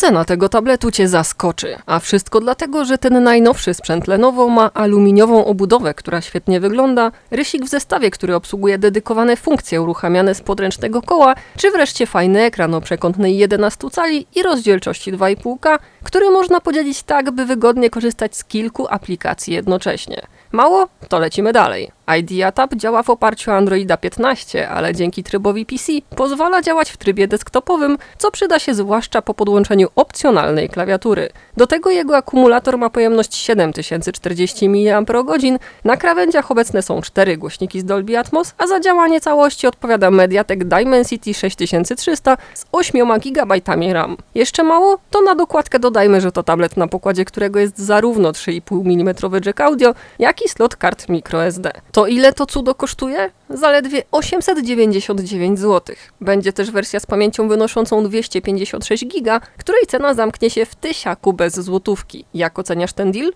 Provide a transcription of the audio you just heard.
Cena tego tabletu cię zaskoczy, a wszystko dlatego, że ten najnowszy sprzęt Lenovo ma aluminiową obudowę, która świetnie wygląda, rysik w zestawie, który obsługuje dedykowane funkcje uruchamiane z podręcznego koła, czy wreszcie fajny ekran o przekątnej 11 cali i rozdzielczości 2,5K, który można podzielić tak, by wygodnie korzystać z kilku aplikacji jednocześnie. Mało? To lecimy dalej. IDEA Tab działa w oparciu o Androida 15, ale dzięki trybowi PC pozwala działać w trybie desktopowym, co przyda się zwłaszcza po podłączeniu opcjonalnej klawiatury. Do tego jego akumulator ma pojemność 7040 mAh, na krawędziach obecne są cztery głośniki z Dolby Atmos, a za działanie całości odpowiada Mediatek Dimensity 6300 z 8 GB RAM. Jeszcze mało? To na dokładkę dodajmy, że to tablet na pokładzie którego jest zarówno 3,5 mm jack audio, jak i slot kart microSD. To ile to cudo kosztuje? Zaledwie 899 zł. Będzie też wersja z pamięcią wynoszącą 256 GB, której cena zamknie się w tysiaku bez złotówki. Jak oceniasz ten deal?